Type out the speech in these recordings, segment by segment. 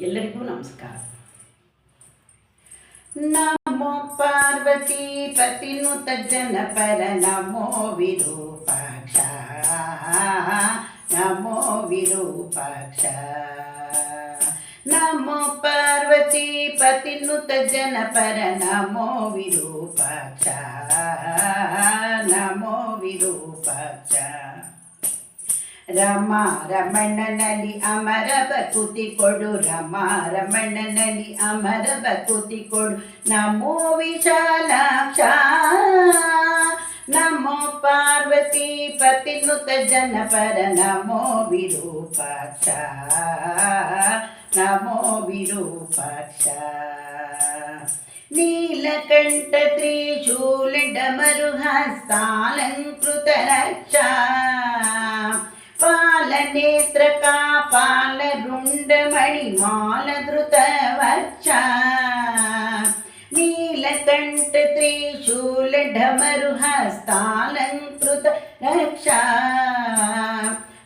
ಎಲ್ಲರಿಗೂ ನಮಸ್ಕಾರ ನಮೋ ಪಾರ್ವತಿ ಪತಿನುತ ಜನಪರ ನಮೋ ವಿರೂಪಾಕ್ಷ ನಮೋ ವಿರೂಪಾಕ್ಷ ನಮೋ ಪಾರ್ವತಿ ಪತಿನುತ ಜನಪರ ನಮೋ ವಿರೂಪಾಕ್ಷ ನಮೋ ವಿರೂಪಾಕ್ಷ ರಮ ರಮಣ್ಣನಲ್ಲಿ ಅಮರ ಬಕುತಿ ಕೊಡು ರಮ ರಮಣ್ಣನಲ್ಲಿ ಅಮರ ಬಕುತಿ ಕೊಡು ನಮೋ ವಿಶಾಲಾಕ್ಷ ನಮೋ ಪಾರ್ವತಿ ಪತಿನುತ ಜನಪರ ನಮೋ ವಿರೂಪಾಕ್ಷ ನಮೋ ವಿರೂಪಾಕ್ಷ ನೀಲಕಂಠ ತ್ರಿಶೂಲ ಡಮರು ಹಸ್ತಾಲಂಕೃತ ರಕ್ಷಾ नेत्रकापालरुण्डमणिमालधृतवर्चा नीलकण्ठत्रिशूलढमरुहस्तालङ्कृत रक्षा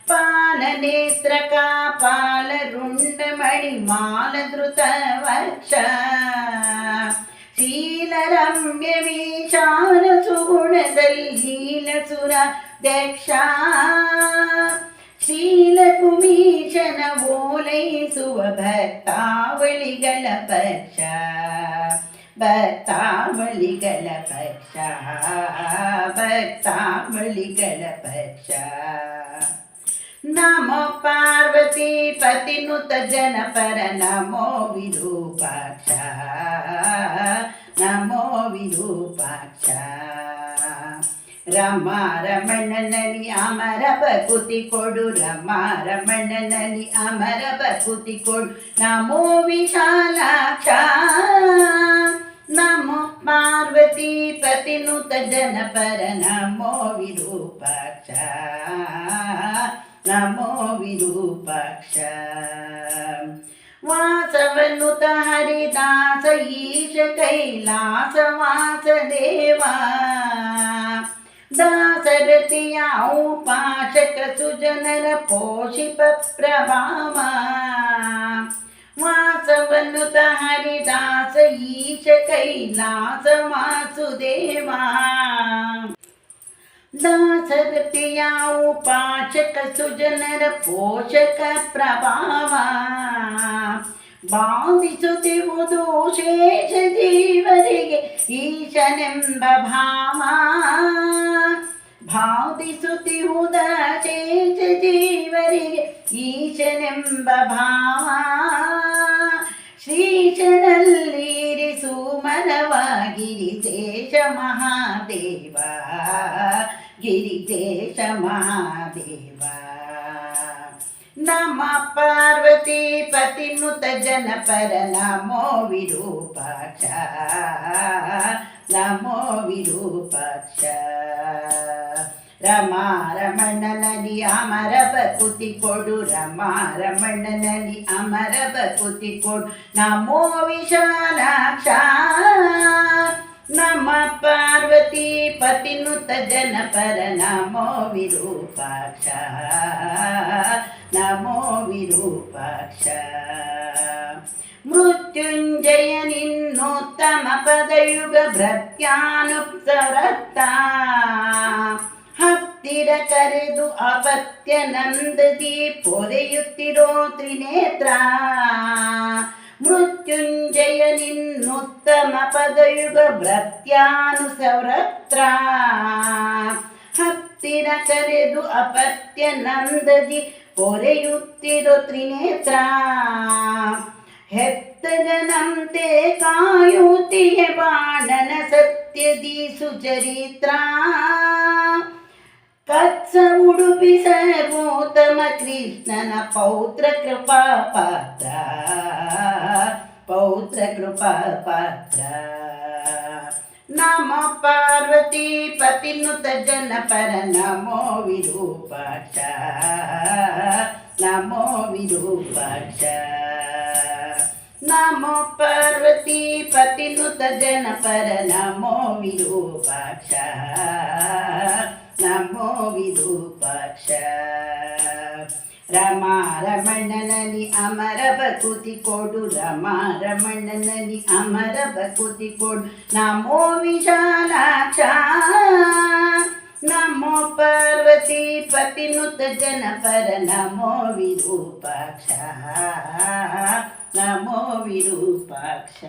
पालनेत्रकापालरुण्डमणिमालधृतवर्ष शीलरम्यवीशालसुगुणसल्लीलसुराध्यक्षा ವರ್ಷ ನೀಲಕಂಠ ತ್ರಿಶೂಲ ಢಮರು ಹಸ್ತಾಲಂಕೃತ ರಕ್ಷಾ ಪಾಲನೇತ್ರ ಕಾಪಾಲ ರುಂಡ ಮಣಿಮಾಲ ಧೃತ ವರ್ಷ ಶೀಲರಮ್ಯ ವಿಶಾಲ ಸುಗುಣದಲ್ಲೀಲ ಸುರ ದಕ್ಷ ಶೀಲಕುಮೀಶನ ಓಲೈಸುವ ಭಕ್ತಾವಳಿಗಳ ಪಕ್ಷ ಭಕ್ತಾವಳಿಗಳ ಪಕ್ಷ ಭಕ್ತಾವಳಿಗಳ ಪಕ್ಷ ನಮೋ ಪಾರ್ವತಿ ಪತಿನುತ ಜನಪರ ನಮೋ ವಿರೂಪಾಕ್ಷ ನಮೋ ವಿರೂಪಾಕ್ಷ రమారమణనని అమర భగుతి కొడు రమారమణనని అమర భగుతి కొడు. నమో విశాలాక్ష నమో పార్వతీ పతినుత జనపర నమో విరూపాక్ష నమో విరూపాక్ష. వాసవనుత హరిదాస ఈశ కైలాస వాసదేవా ವಾಸದೇವಾ ದಾಸರಥಿಯ ಉಪಾಸಕ ಸುಜನರ ಪೋಷಿಪ ಪ್ರಭಾವ ವಾಸವನುತ ಹರಿದಾಸ ಈಶ ಕೈಲಾಸ ವಾಸುದೇವಾ ದಾಸರಥಿಯ ಉಪಾಸಕ ಸುಜನರ ಪೋಷಕ ಪ್ರಭಾವ ಬಾಧಿಸುತ್ತಿರುವುದು ಶೇಷ ಜೀವರಿಗೆ ಈಶನೆಂಬ ಭಾವ ಬಾಧಿಸುತ್ತಿರುವುದ ಶೇಷ ಜೀವರಿಗೆ ಈಶನೆಂಬ ಭಾವ ಶ್ರೀಶನಲ್ಲಿರಿಸು ಮನವಾಗಿರಿತೇಶ ಮಹಾದೇವ ಗಿರಿತೇಶ ಮಹಾದೇವ ನಮ ಪಾರ್ವತಿ ಪತಿನುತ ಜನಪರ ನಮೋ ವಿರೂಪಾಕ್ಷ ನಮೋ ವಿರೂಪಾಕ್ಷ ರಮ ರಮಣ್ಣನಲ್ಲಿ ಅಮರ ಬಕುತಿ ಕೊಡು ರಮ ರಮಣ್ಣನಲ್ಲಿ ಅಮರ ಬಕುತಿ ಕೊಡು ನಮೋ ವಿಶಾಲಾಕ್ಷ ನಮ ಪಾರ್ವತಿ ಪತಿನುತ ಜನಪರ ನಮೋ ವಿರೂಪಾಕ್ಷ ನಮೋ ವಿರೂಪಾಕ್ಷ ಮೃತ್ಯುಂಜಯ ನಿನ್ನೋತ್ತಮ ಪದಯುಗ ಭೃತ್ಯಾನುಪ್ಸರತ್ತ ಹತ್ತಿರ ಕರೆದು ಅಪತ್ಯ ನಂದದಿ ಪೊರೆಯುತ್ತಿರೋ ತ್ರಿನೇತ್ರ. ಮೃತ್ಯುಂಜಯ ನಿನ್ನುತ್ತಮ ಪದಯುಗ ಭೃತ್ಯಾನುಸವ್ರತ್ರ ಹತ್ತಿರ ಕರೆದು ಅಪತ್ಯ ನಂದದಿ ಪೊರೆಯುತ್ತಿರೋ ತ್ರಿನೇತ್ರ. ಹೆತ್ತಗನಂತೆ ಕಾಯುತಿಯ ಬಾಣನ ಸತ್ಯದಿ ಸುಚರಿತ್ರ. కచ్చ ఉడుపి సర్వోత్తమ కృష్ణన పౌత్ర కృపా పాత్ర. పౌత్ర కృపా పాత్ర. నమ పార్వతీ పతినుత జన పర నమో విరూపాక్ష. నమో విరూపాక్ష. నమో పార్వతీ పతినుత జన పర నమో విరూపాక్ష. నమో విరూపాక్ష. రమారమణనని అమర భకుతి కోడు రమారమణనని అమర భకుతి కోడు. నమో విశాలాక్ష. నమో పార్వతీ జన పర నమో విరూపాక్ష. నమో విరూపాక్ష.